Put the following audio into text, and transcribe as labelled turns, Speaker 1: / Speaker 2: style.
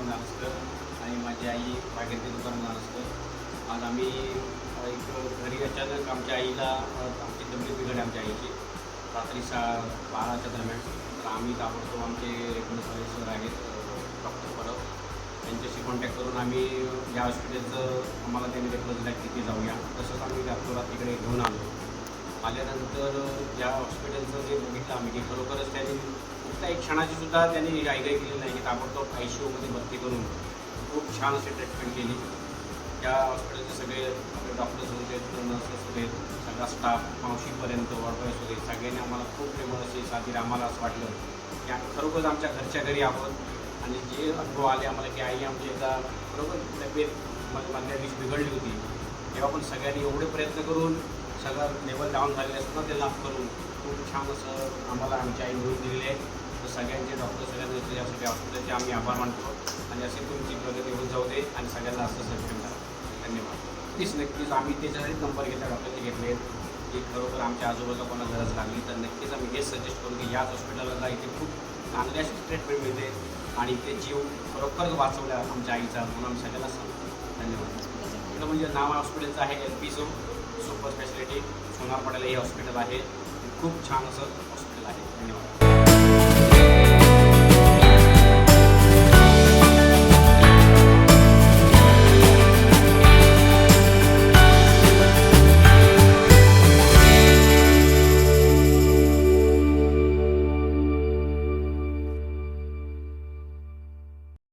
Speaker 1: दुकान असतं आणि माझी आई बागेतली दुकान असतं. आज आम्ही एक घरी अचानक आमच्या आईला आमची तब्येत बिघडली आमच्या आईची. रात्री सा बाराच्या दरम्यान. तर आम्ही ताबडतो आमचे रेग्युलर सर आहेत डॉक्टर परब त्यांच्याशी कॉन्टॅक्ट करून आम्ही या हॉस्पिटलचं आम्हाला त्यांनी रेफर दिला तिथे जाऊया. तसंच आम्ही रातोरात तिकडे घेऊन आलो. आल्यानंतर या हॉस्पिटलचं जे बघितलं आम्ही की खरोखरच त्यांनी त्या एक क्षणाची सुद्धा त्यांनी आयगाई केली नाही की ताबडतोब आय सी यूमध्ये भरती करून खूप छान असे ट्रीटमेंट केली. त्या हॉस्पिटलचे सगळे आपले डॉक्टर्स होते नर्सेस होते सगळा स्टाफ मावशीपर्यंत वॉर्डबॉयज होते सगळ्यांनी आम्हाला खूप प्रेमळ असे साधी आम्हाला असं वाटलं की आम्ही खरोखरच आमच्या घरच्या घरी आहोत. आणि जे अनुभव आले आम्हाला की आई आमची एकदा बरोबर तब्येत मधल्या दिवशी बिघडली होती तेव्हा पण सगळ्यांनी एवढे प्रयत्न करून सगळं लेवल डाऊन झालेलं असताना ते लाभ करून खूप छान असं आम्हाला आमची आई मिळून दिलेली आहे. सगळ्यांचे डॉक्टर सगळ्यांचे या हॉस्पिटलचे आम्ही आभार मानतो. आणि असे तुमची प्रगती होत जाऊ दे आणि सगळ्यांना असं सहकार्य करा. धन्यवाद. नक्कीच नक्कीच. आम्ही त्याच्यासाठी नंबर घेतला डॉक्टरचे घेतले. की खरोखर आमच्या आजूबाजूला कोणाला गरज लागली तर नक्कीच आम्ही हेच सजेस्ट करू की याच हॉस्पिटलला इथे खूप चांगली अशी ट्रीटमेंट मिळते आणि ते जीव खरोखर वाचवल्या आमच्या आईचा म्हणून आम्ही सगळ्यांना सांगतो. धन्यवाद. इकडं म्हणजे नाव हॉस्पिटलचं आहे L P so super speciality Sonar हे हॉस्पिटल आहे. खूप छान असं हॉस्पिटल आहे. धन्यवाद.